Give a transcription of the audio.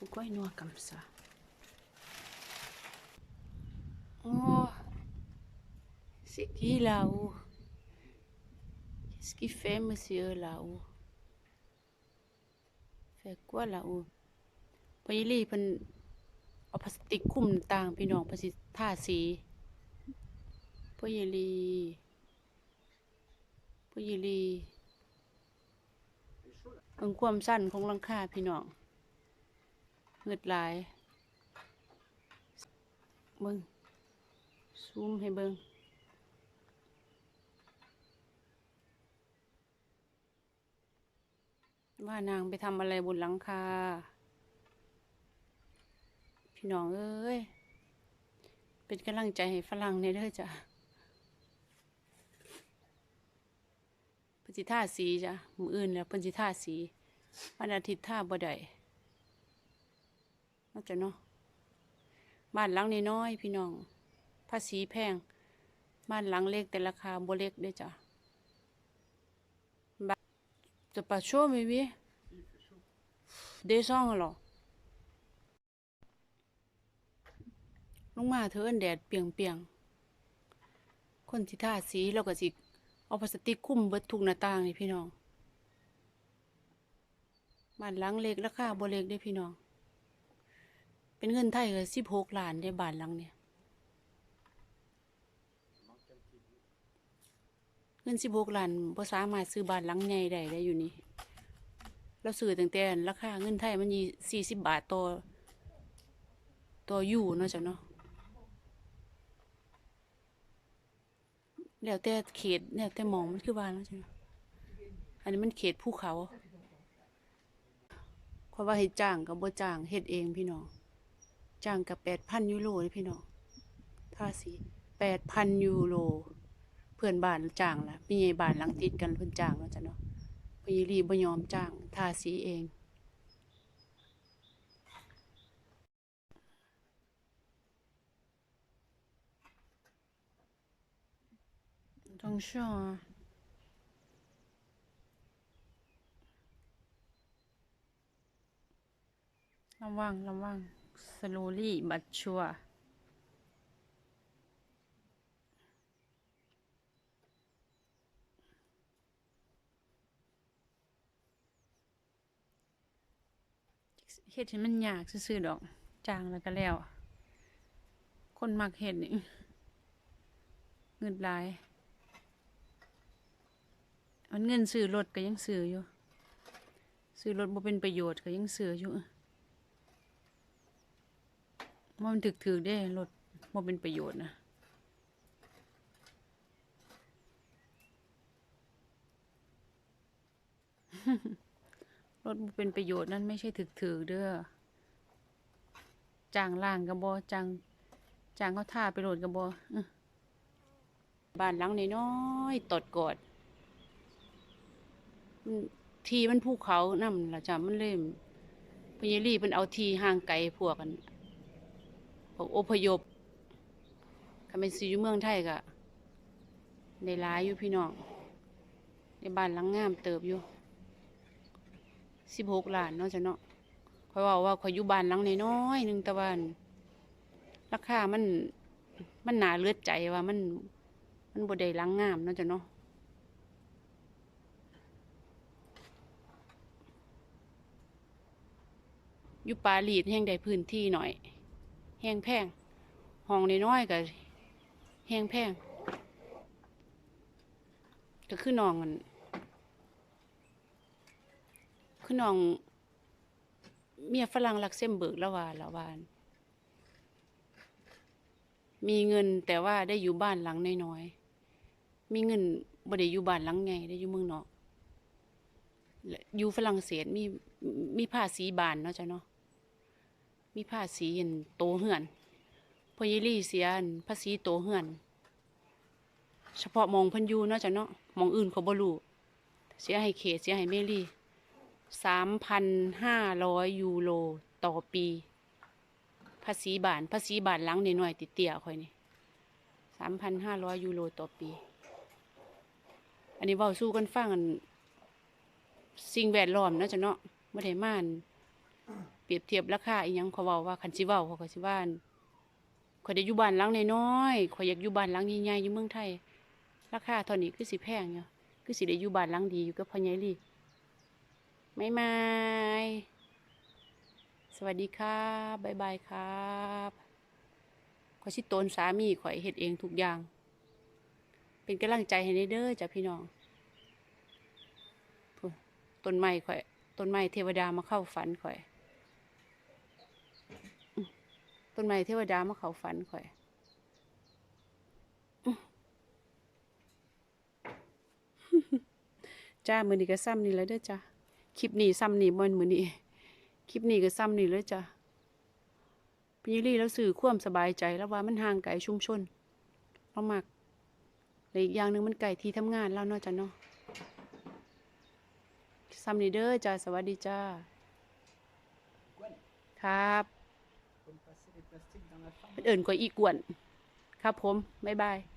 Pourquoi il noie comme ça Oh C'est qui là-haut Qu'est-ce qu'il fait, monsieur, là-haut Fait quoi là-haut พอยลี่เพิ่นเอาพลาสติกคลุมต่างพี่น้องพสิท่าสีพอยลีพอยลีเบิ่งความสั้นของหลังคาพี่น้อง เงืดหลายเบิ่งซูมให้เบิ่งว่านางไปทำอะไรบนหลังคา พี่น้องเอ้ย เป็นกำลังใจให้ฝรั่งในเด้อจ้ะเพิ่นสิท่าสีจ้ะมืออื่นแล้วเพิ่นสิท่าสีวันอาทิตย์ท่าบ่ได้ น่าจะเนาะบ้านหลังน้อยพี่น้องภาษีแพง บ้านหลังเล็กแต่ราคาบ่เล็กด้อจ้ะบ้านจะปะโชว์ไหมวิเดซ่องเหรอลงมาเถอะอันแดดเปียงเปียงคนที่ทาสีแล้วก็สิเอาพลาสติกคลุมเบิดทุกหน้าต่างนี่พี่น้องบ้านหลังเล็กราคาบ่เล็กเด้พี่น้อง เป็นเงินไทยก็สิบหกล้านได้บ้านหลังเนี่ยเงินสิบหกล้านบ่สามารถซื้อบ้านหลังใหญ่ได้ได้อยู่นี่เราซื้อตั้งแต่ราคาเงินไทยมันยี่สี่สิบบาทต่อต่ออยู่เนาะจ้ะเนาะแล้วแต่เขตแล้วแต่มองมันคือบ้านแล้วใช่ไหมอันนี้มันเขตภูเขาเพราะว่าให้จ้างกับบ่จ้างเฮ็ดเองพี่น้อง จ้างกับแปดพันยูโรเลยพี่น้องทาสีแปดพันยูโร เพื่อนบ้านจ้างละมีใหญ่บ้านหลังติดกันเพิ่อนจ้างแล้วจ้ะเนาะพญรีบ่ยอมจ้างทาสีเอง Attention 啊ระวังระวัง slowly but sure เฮ็ดให้มันยากซื่อๆดอก จางแล้วก็แล้ว คนมักเฮ็ดนี่เงินหลาย มันเงินซื้อรถก็ยังซื้ออยู่ ซื้อรถบ่เป็นประโยชน์ก็ยังซื้ออยู่ มันถึกถือได้รถบ่เป็นประโยชน์นะรถบ่เป็นประโยชน์นั่นไม่ใช่ถึกถือเด้อจางล่างก็บ่จ้างจางเขาท่าไปโหลดก็บ่อื้อบ้านหลังน้อยตดกอดทีมันภูเขานำละจ้ะมันเล่มพญาลีเพิ่นเอาทีห่างไกลพวกกัน อพยพคันเป็นสิอยู่เมืองไทยก็ได้ายอยู่พี่น้องในบ้านหลังงามเติบอยู่16ล้านเนาะจ้ะเนาะข่อยว้าว่าข่อยอยู่บ้านหลังน้อยๆหนึ่งต่ว่าอั่นราคามันมันหนาเลือดใจว่ามัน มันบ่ได้หลังงามเนาะจ้ะเนาะอยู่ปารีสแห่งใดพื้นที่หน่อย แห้งแพงห้องน้อยๆก็แห้งแพงก็คือน้องมันคือน้อง เมียฝรั่งลักเซมเบิร์กละว่าละวาน มีเงินแต่ว่าได้อยู่บ้านหลังน้อยๆมีเงินบ่ได้อยู่บ้านหลังใหญ่ได้อยู่เมืองนอกอยู่ฝรั่งเศสมีมีภาษีบานเนาะจ้ะเนาะ มีภาษีอันโตเหือนพยลี่เสียนภาษีโตเหือน เฉพาะมองพันยูเนาะจ้ะเนาะมองอื่นเขาบ่รู้เสียให้เขตเสียให้เมลี่สามพันห้าร้อยยูโรต่อปี ภาษีบานภาษีบานหลังนิดหน่อยติเตียค่อยนี่สามพันห้าร้อยยูโรต่อปี อันนี้เว้าสู้กันฟังอันสิ่งแวดล้อมเนะจ้ะเนาะบ่ได้มาน รียบเทียบราคาอีหยังเขาเว้าว่าคันสิเว้าเขาก็สิว่าอั่นข่อยได้อยู่บ้านหลังน้อยๆข่อยอยากอยู่บ้านหลังใหญ่ๆอยู่เมืองไทย ราคาเท่านี้คือสิแพงอยู่คือสิได้อยู่บ้านหลังดีอยู่กับพ่อใหญ่ลี่ไม่ไมายสวัสดีครับบ๊ายบายครับข่อยสิโตนสามีข่อยเฮ็ดเองทุกอย่าง เป็นกำลังใจให้ในเด้อจ้ะพี่น้องต้นไม้ข่อยต้นไม้เทวดามาเข้าฝันข่อยอื้อ ต้นไม้เทวดามาเขาฝันข่อยจ้ามือนี้ก็ซ้ำนี่แล้วเด้อจ้ะคลิปนี้ซ้ำนี่มันมือนี้คลิปนี้ก็ซ้ำนี่เลยจ้ะพี่ลี่แล้วสื่อความสบายใจแล้วว่ามันห่างไกลชุมชนเรามักและอีกอย่างหนึ่งมันไกลที่ทำงานแล้วเนาะจ้ะเนาะซ้ำนี่เด้อจ้าสวัสดีจ้าครับ อื่นกว่าอีกวน ครับผม บ๊ายบาย